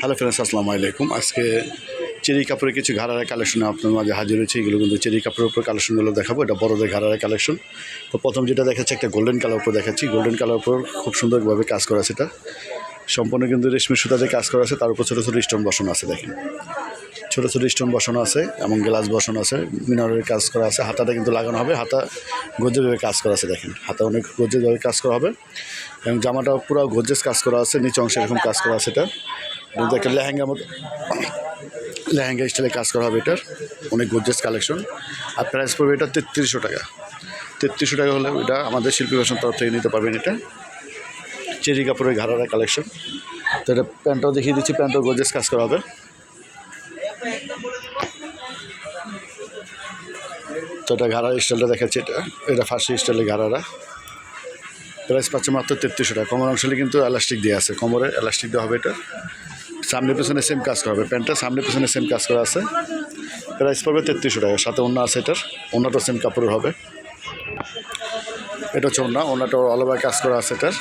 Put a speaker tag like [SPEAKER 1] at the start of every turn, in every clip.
[SPEAKER 1] Hello friends আসসালামু আলাইকুম আজকে চেরি কাপড়ের কিছু ঘাড়ারা কালেকশন আপনার মাঝে হাজির হয়েছে। এগুলো কিন্তু চেরি কাপড়ের উপর কালেকশনগুলো দেখাবো। এটা বড়দের ঘাড়ারা কালেকশন তো প্রথম যেটা দেখাচ্ছে, একটা গোল্ডেন কালার উপর দেখাচ্ছি। গোল্ডেন কালার উপর খুব সুন্দরভাবে কাজ করা আছে এটা। সম্পূর্ণ কিন্তু রেশমি সুতাতে কাজ করা আছে। তার উপর ছোটো ছোটো স্টোন বসানো আছে, দেখেন। ছোটো ছোটো স্টোন বসানো আছে এবং গ্লাস বসানো আছে, মিনারের কাজ করা আছে, হাতাটা কিন্তু লাগানো হবে, হাতা গজ্জেভাবে কাজ করা আছে দেখেন, হাতা অনেক গজ্জেভাবে কাজ করা হবে এবং জামাটা পুরো গজ্জেস কাজ করা আছে, নিচে অংশে এরকম কাজ করা আছে এটা। একটা লেহেঙ্গার মতো, লেহেঙ্গা স্টাইলে কাজ করা হবে এটার, অনেক গজ্জেস কালেকশন। আর প্রাইস পড়বে এটা তেত্রিশশো টাকা। তেত্রিশশো টাকা হলে এটা আমাদের শিল্পী ফ্যাশন তরফ থেকে নিতে পারবেন এটা। চেরি কাপড়ের ঘাড়ারা কালেকশন। তো এটা প্যান্টটাও দেখিয়ে দিচ্ছি, প্যান্টটাও গজ্জেস কাজ করা হবে। তো এটা ঘাড়ার স্টাইলটা দেখাচ্ছি এটা। এটা ফার্সি স্টাইলের ঘাড়ারা। প্রাইস পাচ্ছে মাত্র তেত্রিশশো টাকা। কোমর অংশে কিন্তু এলাস্টিক দিয়ে আছে। কোমরে এলাস্টিক দেওয়া হবে এটা। সামনে পেছনে সেম কাজ করা হবে। প্যান্টটা সামনে পেছনে সেম কাজ করা আছে। প্রাইস পড়বে তেত্রিশশো টাকা। সাথে অন্য আছে এটার। অন্যটা সেম কাপড়ের হবে। এটা হচ্ছে অন্য অন্যটা অল ওভার কাজ করা আছে এটার।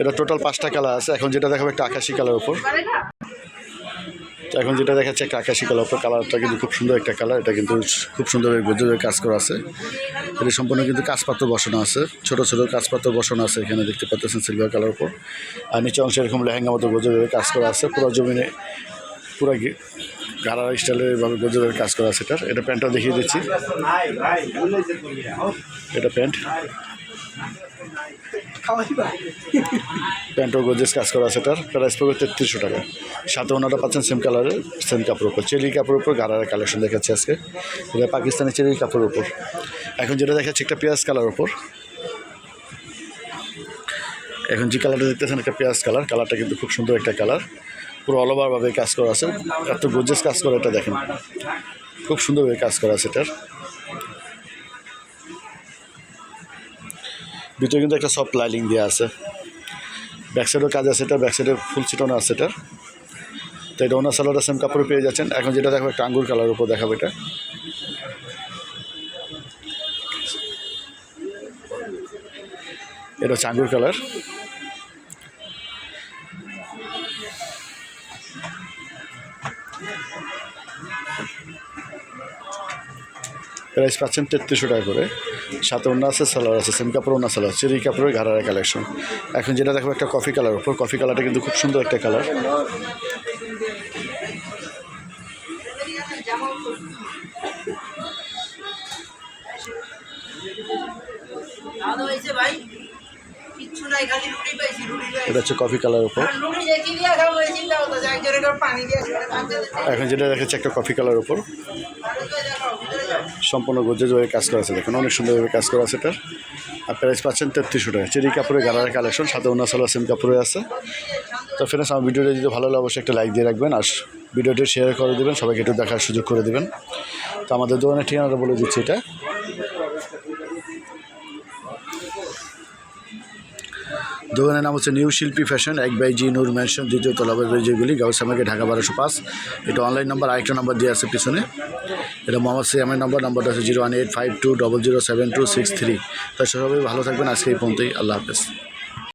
[SPEAKER 1] এটা টোটাল পাঁচটা কালার আছে। এখন যেটা দেখাবে একটা আকাশি কালার উপর। তো এখন যেটা দেখাচ্ছে একটা আকাশি কালার উপর কালারটা কিন্তু খুব সুন্দর একটা কালার। এটা কিন্তু খুব সুন্দরভাবে গজবে কাজ করা আছে। এটা সম্পূর্ণ কিন্তু কাজপাত্র বসানো আছে। ছোট ছোট কাজপাত্র বসানো আছে এখানে, দেখতে পাচ্ছেন সিলভার কালার উপর। আর নিচে অংশে এরকম লেহেঙ্গা মতো গজবে কাজ করা আছে। পুরো জমিনে, পুরো গাড়া স্টাইলের ভাবে গজবে কাজ করা আছে এটার। এটা প্যান্টটা দেখিয়ে দিচ্ছি। এটা প্যান্ট। প্যান্টও গজেস কাজ করা আছে এটার প্রাইস পড়বে তেত্রিশশো টাকা। সাথে ওনাটা পাচ্ছেন সেম কালারের সেম কাপড়ের উপর। চেরি কাপড়ের উপর গাড়ার কালেকশন দেখাচ্ছে আজকে। এটা পাকিস্তানি চেরি কাপড়ের উপর। এখন যেটা দেখাচ্ছে একটা পেঁয়াজ কালার উপর। এখন যে কালারটা দেখতেছেন, একটা পেঁয়াজ কালার কালারটা কিন্তু খুব সুন্দর একটা কালার পুরো অল ওভারভাবে কাজ করা আছে। এত গজেস কাজ করা এটা দেখেন। খুব সুন্দরভাবে কাজ করা আছে এটার। ভিতরে কিন্তু একটা সফট লাইলিং দেওয়া আছে। ব্যাক সাইডেও কাজ আছে এটা ব্যাক সাইডে ফুল সিটনও আছে এটা। তো এটা ওনার সালোয়ারটা সেম কাপড়ে পেয়ে যাচ্ছেন। এখন যেটা দেখো, একটা আঙ্গুর কালার উপর দেখাবো এটা। এটা হচ্ছে আঙ্গুর কালার প্রাইস পাচ্ছেন তেত্রিশশো টাকা করে। সাথে অন্য আছে সালোয়ার আছে সেম কাপড় অন্য সালোয়ার চেরি কাপড়ের ঘাড়ার কালেকশন এখন যেটা দেখো একটা কফি কালার উপর। কফি কালারটা কিন্তু খুব সুন্দর একটা কালার এটা হচ্ছে কফি কালার উপর। এখন যেটা দেখাচ্ছে একটা কফি কালার উপর। সম্পূর্ণ গজ্জেজভাবে কাজ করা আছে দেখুন, অনেক সুন্দরভাবে কাজ করা আছে এটার আর প্রাইস পাচ্ছেন তেত্রিশশো টাকা। চেরি কাপড়ের গালার কালেকশন সাথে অন্য সালোয়ার সেম কাপড়ে আছে। তো ফ্রেন্ডস আমার ভিডিওটা যদি ভালো লাগে, অবশ্যই একটা লাইক দিয়ে রাখবেন আর ভিডিওটি শেয়ার করে দেবেন, সবাইকে একটু দেখার সুযোগ করে দেবেন। তো আমাদের দোকানের ঠিকানাটা বলে দিচ্ছি এটা। দোকানের নাম হচ্ছে নিউ শিল্পী ফ্যাশন এক বাই জি নূর ম্যানশন দ্বিতীয় তলাবের যেগুলি গাউসামাকে ঢাকা বারোশো পাঁচ। এটা অনলাইন নাম্বার আরেকটা নাম্বার দিয়ে আছে পিছনে। এটা মোহাম্মদ সিয়ামের নম্বর নাম্বারটা হচ্ছে zero one eight five two double zero seven two six three তো সবাই ভালো থাকবেন, আজকে এই পর্যন্তই, আল্লাহ হাফেজ।